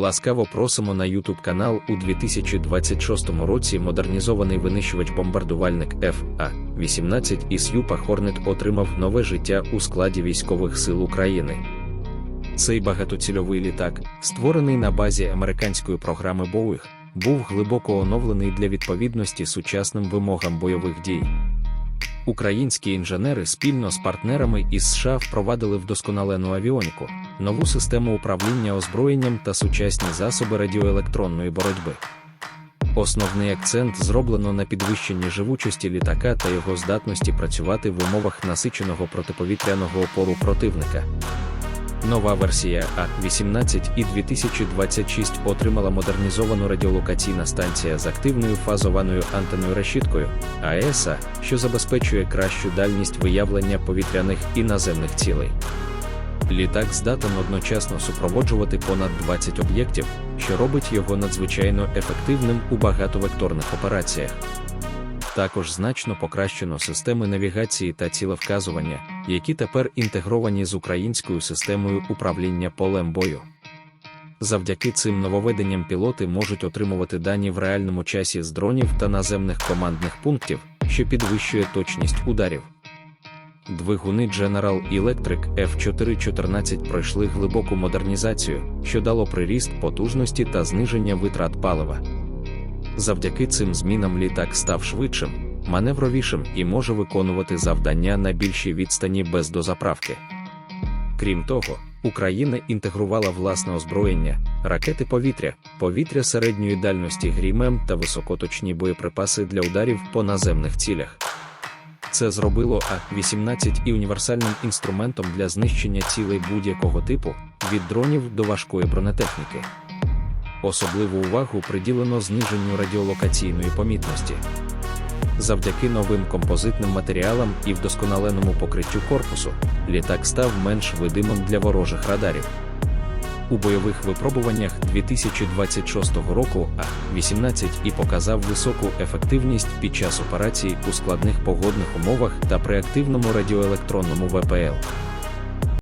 Ласкаво просимо на YouTube канал у 2026 році модернізований винищувач-бомбардувальник FA-18 із Юпа Хорнет отримав нове життя у складі військових сил України. Цей багатоцільовий літак, створений на базі американської програми Boeing, був глибоко оновлений для відповідності сучасним вимогам бойових дій. Українські інженери спільно з партнерами із США впровадили вдосконалену авіоніку, нову систему управління озброєнням та сучасні засоби радіоелектронної боротьби. Основний акцент зроблено на підвищенні живучості літака та його здатності працювати в умовах насиченого протиповітряного опору противника. Нова версія А-18 і 2026 отримала модернізовану радіолокаційна станція з активною фазованою антеною решіткою АЕСА, що забезпечує кращу дальність виявлення повітряних і наземних цілей. Літак здатен одночасно супроводжувати понад 20 об'єктів, що робить його надзвичайно ефективним у багатовекторних операціях. Також значно покращено системи навігації та цілевказування, які тепер інтегровані з українською системою управління полем бою. Завдяки цим нововведенням пілоти можуть отримувати дані в реальному часі з дронів та наземних командних пунктів, що підвищує точність ударів. Двигуни General Electric F414 пройшли глибоку модернізацію, що дало приріст потужності та зниження витрат палива. Завдяки цим змінам літак став швидшим, маневровішим і може виконувати завдання на більшій відстані без дозаправки. Крім того, Україна інтегрувала власне озброєння, ракети повітря, повітря середньої дальності грімем та високоточні боєприпаси для ударів по наземних цілях. Це зробило А-18 і універсальним інструментом для знищення цілей будь-якого типу, від дронів до важкої бронетехніки. Особливу увагу приділено зниженню радіолокаційної помітності. Завдяки новим композитним матеріалам і вдосконаленому покриттю корпусу, літак став менш видимим для ворожих радарів. У бойових випробуваннях 2026 року А-18 і показав високу ефективність під час операцій у складних погодних умовах та при активному радіоелектронному ВПЛ.